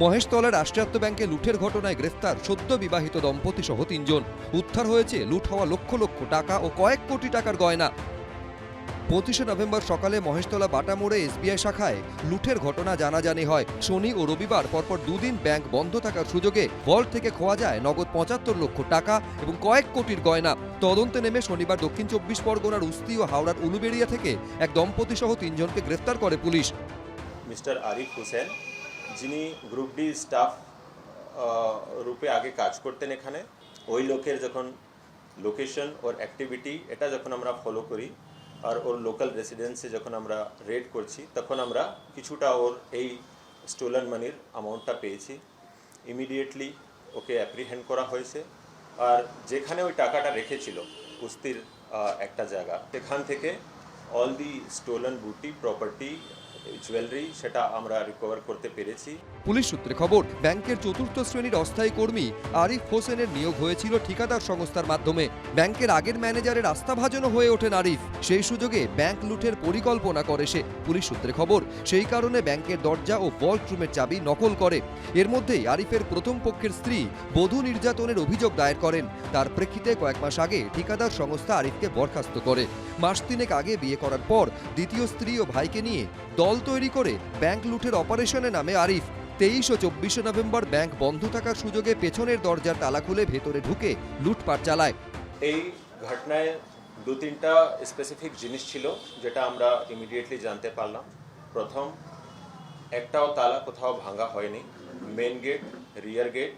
মহেশতলা রাষ্ট্রায়ত্ত ব্যাংকে লুঠের ঘটনায় গ্রেফতার সদ্য বিবাহিত দম্পতি সহ তিনজন। উদ্ধার হয়েছে লুট হওয়া লক্ষ লক্ষ টাকা ও কয়েক কোটি টাকার গয়না। পঁচিশে নভেম্বর সকালে মহেশতলা বাটা মোড়ে এসবিআই শাখায় লুঠের ঘটনা জানাজানি হয়। শনি ও রবিবার পরপর দুদিন ব্যাংক বন্ধ থাকার সুযোগে ভল্ট থেকে খোয়া যায় নগদ পঁচাত্তর লক্ষ টাকা এবং কয়েক কোটির গয়না। তদন্তে নেমে শনিবার দক্ষিণ চব্বিশ পরগনার উস্তি ও হাওড়ার উলুবেড়িয়া থেকে এক দম্পতি সহ তিনজনকে গ্রেফতার করে পুলিশ। মিস্টার আরিফ হোসেন যিনি গ্রুপ ডি স্টাফ রূপে আগে কাজ করতেন এখানে, ওই লোকের যখন লোকেশন, ওর অ্যাক্টিভিটি, এটা যখন আমরা ফলো করি, আর ওর লোকাল রেসিডেন্সে যখন আমরা রেড করছি, তখন আমরা কিছুটা ওর এই স্টোলান মানির অ্যামাউন্টটা পেয়েছি। ইমিডিয়েটলি ওকে অ্যাপ্রিহেন্ড করা হয়েছে। আর যেখানে ওই টাকাটা রেখেছিল, কুস্তির একটা জায়গা, সেখান থেকে অল দি স্টোলান বুটি প্রপার্টি জুয়েলারি সেটা আমরা রিকভার করতে পেরেছি। পুলিশ সূত্রে খবর, ব্যাংকের চতুর্থ শ্রেণির অস্থায়ী কর্মী আরিফ হোসেনের নিয়োগ হয়েছিল ঠিকাদার সংস্থার মাধ্যমে। ব্যাংকের আগের ম্যানেজারের আস্থাভাজনও হয়ে ওঠেন আরিফ। সেই সুযোগে ব্যাংক লুঠের পরিকল্পনা করে সে। পুলিশ সূত্রে খবর, সেই কারণে ব্যাংকের দরজা ও ভল্ট রুমের চাবি নকল করে। এর মধ্যেই আরিফের প্রথম পক্ষের স্ত্রী বধূ নির্যাতনের অভিযোগ দায়ের করেন। তার প্রেক্ষিতে কয়েক মাস আগে ঠিকাদার সংস্থা আরিফকে বরখাস্ত করে। মাস তিনেক আগে বিয়ে করার পর দ্বিতীয় স্ত্রী ও ভাইকে নিয়ে দল তৈরি করে ব্যাংক লুঠের অপারেশনে নামে আরিফ। তেইশ ও চব্বিশে নভেম্বর ব্যাংক বন্ধ থাকার সুযোগে পেছনের দরজার তালা খুলে ভেতরে ঢুকে লুটপাট চালায়। এই ঘটনায় দু তিনটা স্পেসিফিক জিনিস ছিল যেটা আমরা ইমিডিয়েটলি জানতে পারলাম। প্রথম, একটাও তালা কোথাও ভাঙা হয়নি। মেন গেট রিয়ার গেট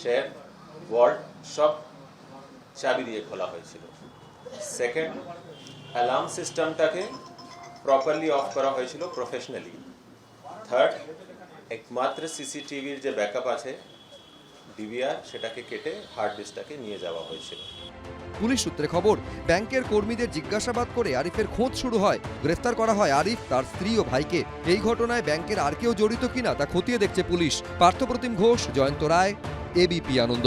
শের ওয়ার্ড সব চাবি দিয়ে খোলা হয়েছিল। সেকেন্ড অ্যালার্ম সিস্টেমটাকে প্রপারলি অফ করা হয়েছিল প্রফেশনালি থার্ড একমাত্র সিসিটিভির যে ব্যাকআপ আছে ডিভিআর সেটাকে কেটে হার্ড ডিস্কটাকে নিয়ে যাওয়া হয়েছিল। পুলিশ সূত্রে খবর, ব্যাংকের কর্মীদের জিজ্ঞাসাবাদ করে আরিফের খোঁজ শুরু হয়। গ্রেফতার করা হয় আরিফ, তার স্ত্রী ও ভাইকে। এই ঘটনায় ব্যাংকের আর কেউ জড়িত কিনা তা খতিয়ে দেখছে পুলিশ। পার্থপ্রতিম ঘোষ, জয়ন্ত রায় এবিপি আনন্দ।